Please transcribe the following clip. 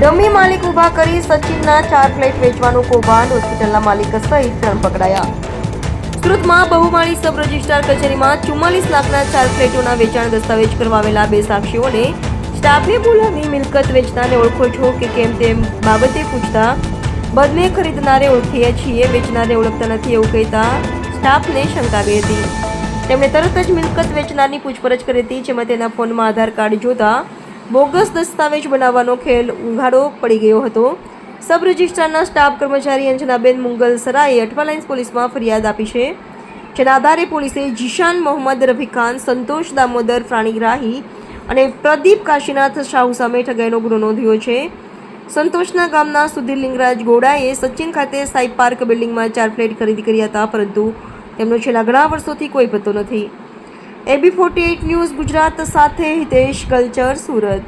માલિક ઊભા કરી સચિનના ચાર ફ્લેટ વેચવાનું કૌભાંડ હોસ્પિટલના માલિક સહિત ત્રણ પકડાયા સુરતમાં બહુમાળી સબ રજિસ્ટ્રાર કચેરીમાં ચુમ્માલીસ લાખના ચાર ફ્લેટોના વેચાણ દસ્તાવેજ કરવા આવેલા બે સાક્ષીઓને સ્ટાફે બોલાવી મિલકત વેચનારને ઓળખો છો કે કેમ તેમ બાબતે પૂછતા બદલે ખરીદનારે ઓળખીએ છીએ, વેચનારને ઓળખતા નથી, એવું કહેતા સ્ટાફને શંકા ગઈ હતી. તેમણે તરત જ મિલકત વેચનારની પૂછપરછ કરી હતી, જેમાં તેના ફોનમાં આધાર કાર્ડ જોતા બોગસ દસ્તાવેજ બનાવવાનો ખેલ ઉઘાડો પડી ગયો હતો. સબ રજિસ્ટ્રારના સ્ટાફ કર્મચારી અંજનાબેન મુંગલ સરાએ અઠવાલાઇન્સ પોલીસમાં ફરિયાદ આપી છે. જેના આધારે પોલીસે જીશાન મોહમ્મદ રફી ખાન સંતોષ દામોદર પ્રાણીગ્રાહી અને પ્રદીપ કાશીનાથ શાહુ સામે ઠગાઈનો ગુનો નોંધ્યો છે. સંતોષના ગામના સુધીર લિંગરાજ ગોડાએ સચિન ખાતે સાઈ પાર્ક બિલ્ડિંગમાં ચાર ફ્લેટ ખરીદી કર્યા હતા, પરંતુ તેમનો છેલ્લા ઘણા વર્ષોથી કોઈ પત્તો નથી. એબી ફોર્ટી ન્યૂઝ ગુજરાત સાથે હિતેશ કલ્ચર સુરત.